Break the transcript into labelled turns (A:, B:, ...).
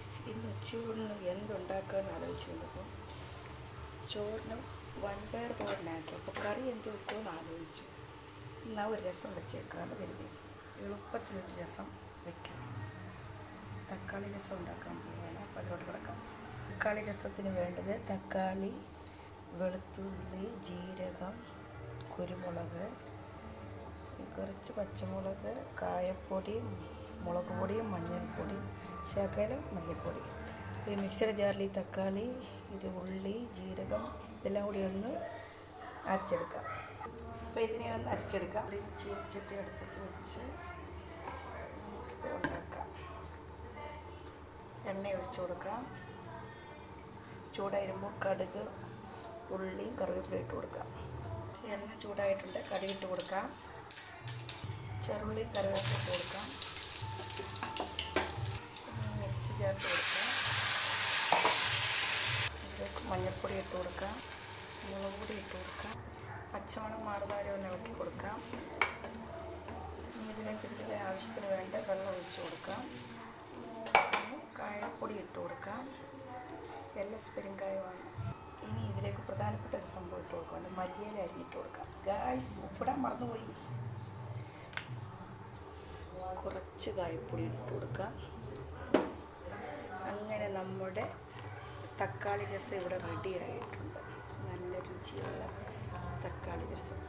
A: Guys ഇന്ന് ഉച്ചയൂണിന് എന്തുണ്ടാക്കാമെന്ന് ആലോചിച്ച് വന്നപ്പോൾ ചോറിന് വൻപയർ തോരനാക്കി. അപ്പോൾ കറി എന്ത് വെക്കുമെന്ന് ആലോചിച്ചു. എന്നാൽ ഒരു രസം വെച്ചേക്കാമെന്ന് കരുതി. എളുപ്പത്തിലൊരു രസം വെക്കാം തക്കാളി രസം ഉണ്ടാക്കാൻ പോവുകയാണ്. അപ്പോൾ അതിലോട്ട് കിടക്കാം. തക്കാളി രസത്തിന് വേണ്ടത് തക്കാളി വെളുത്തുള്ളി ജീരകം കുരുമുളക് കുറച്ച് പച്ചമുളക് കായപ്പൊടി മുളക് പൊടിയും മഞ്ഞൾപ്പൊടി ശകലം മല്ലിപ്പൊടി ഈ മിക്സഡ് ജാറിൽ തക്കാളി ഇത് ഉള്ളി ജീരകം ഇതെല്ലാം കൂടി ഒന്ന് അരച്ചെടുക്കാം. അപ്പോൾ ഇതിനെ ഒന്ന് അരച്ചെടുക്കാം. ചീനിച്ചിട്ട് അടുപ്പത്ത് വെച്ച് നമുക്കിത് ഉണ്ടാക്കാം. എണ്ണ ഒഴിച്ചു കൊടുക്കാം. ചൂടായിരുമ്പോൾ കടുക് ഉള്ളിയും കറിവേപ്പിലും ഇട്ട് കൊടുക്കാം. എണ്ണ ചൂടായിട്ടുണ്ട് കടുക് ഇട്ട് കൊടുക്കാം. ചെറുള്ളി കറിവേപ്പില ഇട്ട് കൊടുക്കാം മിക്സി ചേർത്ത് കൊടുക്കാം ഇതിലേക്ക് മഞ്ഞൾപ്പൊടി ഇട്ട് കൊടുക്കാം മുളക് പൊടി ഇട്ട് കൊടുക്കാം പച്ചമുളക് മാറുന്നവരെ ഒന്ന് ഇളക്കി കൊടുക്കാം ഇതിലേക്ക് ഇതിന്റെ ആവശ്യത്തിന് വേണ്ട വെള്ളം ഒഴിച്ച് കൊടുക്കാം കായപ്പൊടി ഇട്ട് കൊടുക്കാം എല്ലാ സ്പെരിങ്കായുമാണ് ഇനി ഇതിലേക്ക് പ്രധാനപ്പെട്ട ഒരു സംഭവം ഇട്ട് കൊടുക്കാം മല്ലിയില അരിഞ്ഞിട്ട് കൊടുക്കാം ഗായ്സ് ഉപ്പിടാൻ മറന്നുപോയി. കുറച്ച് കായപ്പൊടി ഇട്ട് കൊടുക്കാം അങ്ങനെ നമ്മുടെ തക്കാളി രസം ഇവിടെ റെഡിയായിട്ടുണ്ട് നല്ല രുചിയുള്ള തക്കാളി രസം.